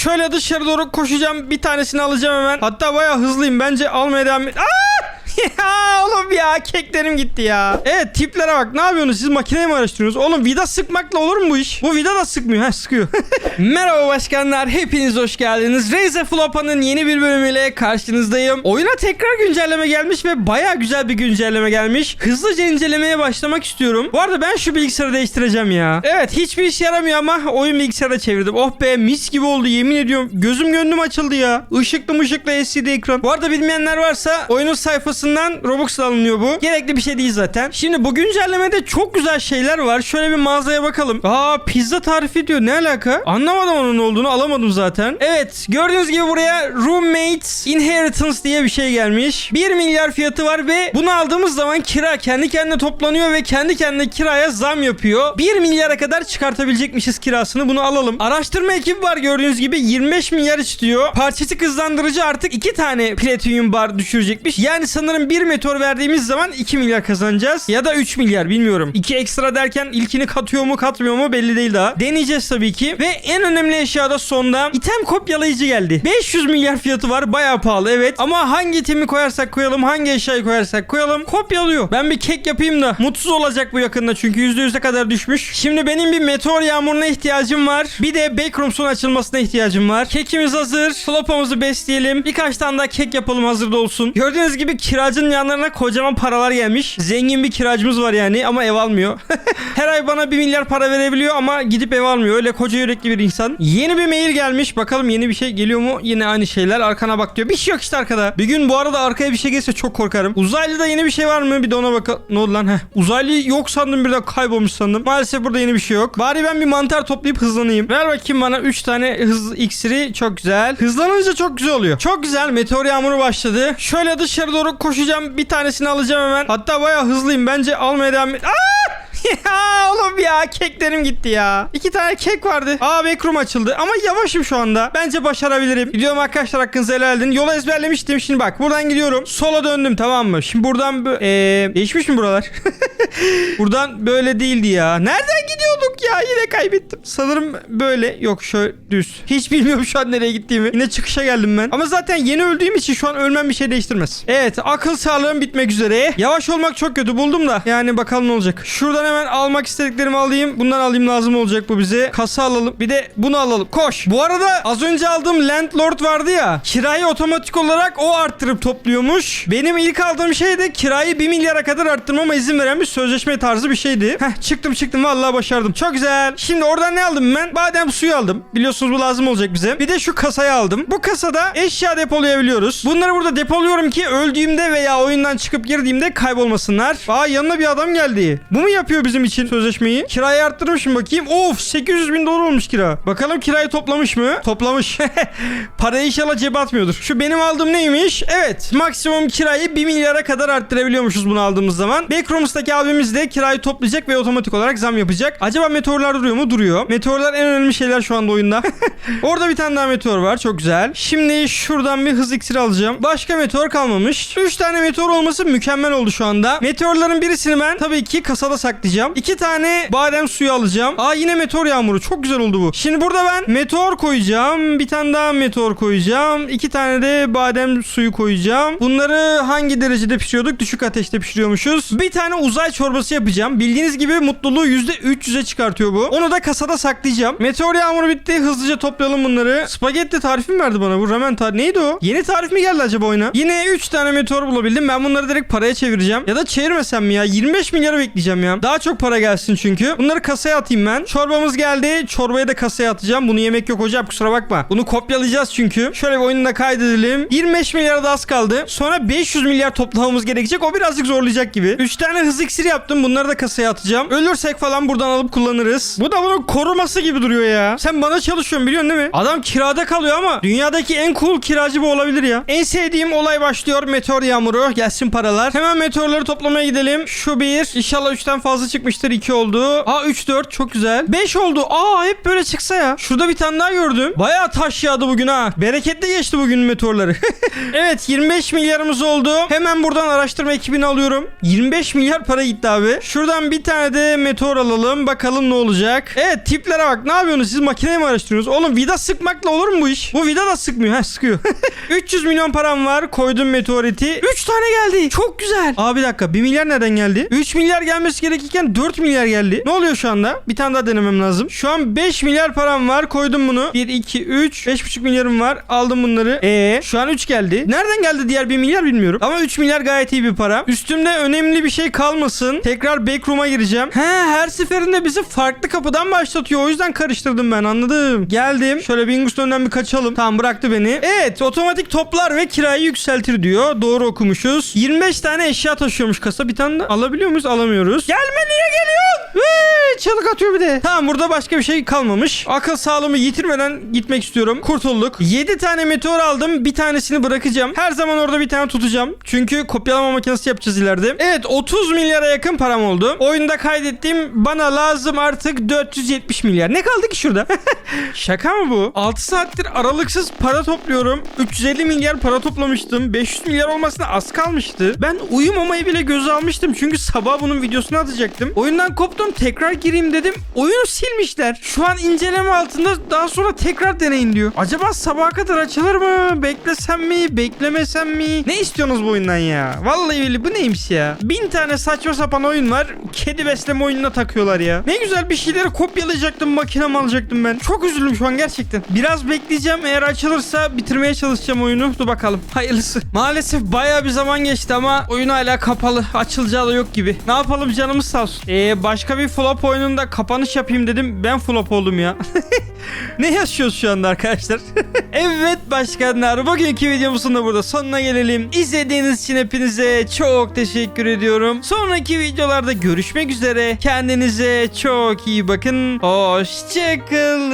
Şöyle dışarı doğru koşacağım. Bir tanesini alacağım hemen. Hatta bayağı hızlıyım. Bence almaya devam. Aa! ya oğlum ya keklerim gitti ya. Evet tiplere bak ne yapıyorsunuz siz makineyi mi araştırıyorsunuz? Oğlum vida sıkmakla olur mu bu iş? Bu vida da sıkmıyor. Ha sıkıyor. Merhaba başkanlar hepiniz hoş geldiniz. Razer Flopa'nın yeni bir bölümüyle karşınızdayım. Oyuna tekrar güncelleme gelmiş ve baya güzel bir güncelleme gelmiş. Hızlıca incelemeye başlamak istiyorum. Bu arada ben şu bilgisayarı değiştireceğim ya. Evet hiçbir iş yaramıyor ama oyun bilgisayara çevirdim. Oh be mis gibi oldu yemin ediyorum. Gözüm gönlüm açıldı ya. Işıklı mışıklı LCD ekran. Bu arada bilmeyenler varsa oyunun sayfasından Robux'la alınıyor bu. Gerekli bir şey değil zaten. Şimdi bu güncellemede çok güzel şeyler var. Şöyle bir mağazaya bakalım. Aa pizza tarifi diyor. Ne alaka? Anlamadım onun olduğunu. Alamadım zaten. Evet gördüğünüz gibi buraya Roommates Inheritance diye bir şey gelmiş. 1 milyar fiyatı var ve bunu aldığımız zaman kira kendi kendine toplanıyor ve kendi kendine kiraya zam yapıyor. 1 milyara kadar çıkartabilecekmişiz kirasını. Bunu alalım. Araştırma ekibi var gördüğünüz gibi 25 milyar istiyor. Parçacık hızlandırıcı artık 2 tane platinyum bar düşürecekmiş. Yani sanırım bir meteor verdiğimiz zaman 2 milyar kazanacağız. Ya da 3 milyar bilmiyorum. 2 ekstra derken ilkini katıyor mu katmıyor mu belli değil daha. Deneyeceğiz tabii ki. Ve en önemli eşya da sonda item kopyalayıcı geldi. 500 milyar fiyatı var. Bayağı pahalı evet. Ama hangi itemi koyarsak koyalım hangi eşyayı koyarsak koyalım kopyalıyor. Ben bir kek yapayım da mutsuz olacak bu yakında çünkü %100'e kadar düşmüş. Şimdi benim bir meteor yağmuruna ihtiyacım var. Bir de backrooms'un açılmasına ihtiyacım var. Kekimiz hazır. Flopamızı besleyelim. Birkaç tane daha kek yapalım hazır da olsun. Gördüğünüz gibi kiracının yanlarına kocaman paralar gelmiş. Zengin bir kiracımız var yani ama ev almıyor. Her ay bana 1 milyar para verebiliyor ama gidip ev almıyor. Öyle koca yürekli bir insan. Yeni bir mail gelmiş. Bakalım yeni bir şey geliyor mu? Yine aynı şeyler. Arkana bak diyor. Bir şey yok işte arkada. Bir gün bu arada arkaya bir şey gelse çok korkarım. Uzaylıda yeni bir şey var mı? Bir de ona bakalım. Ne oldu lan? Heh. Uzaylı yok sandım birden kaybolmuş sandım. Maalesef burada yeni bir şey yok. Bari ben bir mantar toplayıp hızlanayım. Ver bakayım bana 3 tane hız iksiri. Çok güzel. Hızlanınca çok güzel oluyor. Çok güzel. Meteor yağmuru başladı. Şöyle dışarı doğru koşacağım. Bir tanesini alacağım hemen. Hatta bayağı hızlıyım. Bence almaya devam et. Aa! ya oğlum ya keklerim gitti ya. İki tane kek vardı. Aa backroom açıldı ama yavaşım şu anda. Bence başarabilirim. Gidiyorum arkadaşlar hakkınızı helal edin. Yolu ezberlemiştim. Şimdi bak buradan gidiyorum. Sola döndüm tamam mı? Şimdi buradan bö- ee, değişmiş mi buralar? buradan böyle değildi ya. Nereden ya? Yine kaybettim. Sanırım böyle. Yok şöyle düz. Hiç bilmiyorum şu an nereye gittiğimi. Yine çıkışa geldim ben. Ama zaten yeni öldüğüm için şu an ölmem bir şey değiştirmez. Evet akıl sağlığım bitmek üzere. Yavaş olmak çok kötü buldum da. Yani bakalım ne olacak. Şuradan hemen almak istediklerimi alayım. Bundan alayım lazım olacak bu bize. Kasa alalım. Bir de bunu alalım. Koş. Bu arada az önce aldığım Landlord vardı ya. Kirayı otomatik olarak o arttırıp topluyormuş. Benim ilk aldığım şey de kirayı 1 milyara kadar arttırmama izin veren bir sözleşme tarzı bir şeydi. Heh çıktım çıktım vallahi başardım. Çok güzel. Şimdi oradan ne aldım ben? Badem suyu aldım. Biliyorsunuz bu lazım olacak bize. Bir de şu kasayı aldım. Bu kasada eşya depolayabiliyoruz. Bunları burada depoluyorum ki öldüğümde veya oyundan çıkıp girdiğimde kaybolmasınlar. Aa yanına bir adam geldi. Bu mu yapıyor bizim için sözleşmeyi? Kirayı arttırmışım bakayım. Of 800 bin dolar olmuş kira. Bakalım kirayı toplamış mı? Toplamış. Parayı inşallah cebe atmıyordur. Şu benim aldığım neymiş? Evet. Maksimum kirayı 1 milyara kadar arttırabiliyormuşuz bunu aldığımız zaman. Backrooms'taki abimiz de kirayı toplayacak ve otomatik olarak zam yapacak. Acaba meteorlar duruyor mu? Duruyor. Meteorlar en önemli şeyler şu anda oyunda. Orada bir tane daha meteor var. Çok güzel. Şimdi şuradan bir hız iksiri alacağım. Başka meteor kalmamış. 3 tane meteor olması mükemmel oldu şu anda. Meteorların birisini ben tabii ki kasada saklayacağım. 2 tane badem suyu alacağım. Aa yine meteor yağmuru. Çok güzel oldu bu. Şimdi burada ben meteor koyacağım. Bir tane daha meteor koyacağım. 2 tane de badem suyu koyacağım. Bunları hangi derecede pişiriyorduk? Düşük ateşte pişiriyormuşuz. Bir tane uzay çorbası yapacağım. Bildiğiniz gibi mutluluğu %300'e çıkartıyor bu. Onu da kasada saklayacağım. Meteor yağmuru bitti. Hızlıca toplayalım bunları. Spagetti tarifi mi verdi bana? Bu ramen tarifi. Neydi o? Yeni tarif mi geldi acaba oyuna? Yine 3 tane meteor bulabildim. Ben bunları direkt paraya çevireceğim. Ya da çevirmesem mi ya? 25 milyara bekleyeceğim ya. Daha çok para gelsin çünkü. Bunları kasaya atayım ben. Çorbamız geldi. Çorbayı da kasaya atacağım. Bunu yemek yok hocam kusura bakma. Bunu kopyalayacağız çünkü. Şöyle bir oyunu da kaydedelim. 25 milyara da az kaldı. Sonra 500 milyar toplamamız gerekecek. O birazcık zorlayacak gibi. 3 tane hız iksiri yaptım. Bunları da kasaya atacağım. Ölürsek falan buradan alıp kullanırız. Bu da bunun koruması gibi duruyor ya. Sen bana çalışıyorsun biliyorsun değil mi? Adam kirada kalıyor ama dünyadaki en cool kiracı bu olabilir ya. En sevdiğim olay başlıyor. Meteor yağmuru. Gelsin paralar. Hemen meteorları toplamaya gidelim. Şu bir. İnşallah 3'ten fazla çıkmıştır. 2 oldu. Aa 3 4 çok güzel. 5 oldu. Aa hep böyle çıksa ya. Şurada bir tane daha gördüm. Bayağı taş yağdı bugün ha. Bereketli geçti bugün meteorları. evet 25 milyarımız oldu. Hemen buradan araştırma ekibini alıyorum. 25 milyar para gitti abi. Şuradan bir tane de meteor alalım. Bakalım Bakalım ne olacak. Evet tiplere bak. Ne yapıyorsunuz? Siz makineyi mi araştırıyorsunuz? Oğlum vida sıkmakla olur mu bu iş? Bu vida da sıkmıyor. Ha sıkıyor. 300 milyon param var. Koydum meteoriti. 3 tane geldi. Çok güzel. Aa bir dakika. 1 milyar nereden geldi? 3 milyar gelmesi gerekirken 4 milyar geldi. Ne oluyor şu anda? Bir tane daha denemem lazım. Şu an 5 milyar param var. Koydum bunu. 1, 2, 3. 5,5 milyarım var. Aldım bunları. Ee, şu an 3 geldi. Nereden geldi diğer 1 milyar bilmiyorum. Ama 3 milyar gayet iyi bir para. Üstümde önemli bir şey kalmasın. Tekrar backroom'a gireceğim. He her seferinde bizi farklı kapıdan başlatıyor. O yüzden karıştırdım ben anladım. Geldim. Şöyle Bingus'tan bir kaçalım. Tamam bıraktı beni. Evet otomatik toplar ve kirayı yükseltir diyor. Doğru okumuşuz. 25 tane eşya taşıyormuş kasa. Bir tane de alabiliyor muyuz? Alamıyoruz. Gelme niye geliyorsun? Vee, çığlık atıyor bir de. Tamam burada başka bir şey kalmamış. Akıl sağlığımı yitirmeden gitmek istiyorum. Kurtulduk. 7 tane meteor aldım. Bir tanesini bırakacağım. Her zaman orada bir tane tutacağım. Çünkü kopyalama makinesi yapacağız ileride. Evet 30 milyara yakın param oldu. Oyunda kaydettiğim bana lazım artık 470 milyar. Ne kaldı ki şurada? Şaka mı bu? 6 saattir aralıksız para topluyorum. 350 milyar para toplamıştım. 500 milyar olmasına az kalmıştı. Ben uyumamayı bile göze almıştım. Çünkü sabah bunun videosunu atacaktım. Oyundan koptum tekrar gireyim dedim. Oyunu silmişler. Şu an inceleme altında daha sonra tekrar deneyin diyor. Acaba sabaha kadar açılır mı? Beklesem mi? Beklemesem mi? Ne istiyorsunuz bu oyundan ya? Vallahi billahi bu neymiş ya? Bin tane saçma sapan oyun var. Kedi besleme oyununa takıyorlar ya. Ne güzel bir şeyleri kopyalayacaktım makinemi alacaktım ben. Çok üzüldüm şu an gerçekten. Biraz bekleyeceğim. Eğer açılırsa bitirmeye çalışacağım oyunu. Dur bakalım. Hayırlısı. Maalesef baya bir zaman geçti ama oyun hala kapalı. Açılacağı da yok gibi. Ne yapalım canımız sağ olsun. Ee, başka bir flop oyununda kapanış yapayım dedim. Ben flop oldum ya. ne yaşıyoruz şu anda arkadaşlar? evet başkanlar bugünkü videomuzun da burada sonuna gelelim. İzlediğiniz için hepinize çok teşekkür ediyorum. Sonraki videolarda görüşmek üzere. Kendinize çok iyi bakın. Hoşçakalın.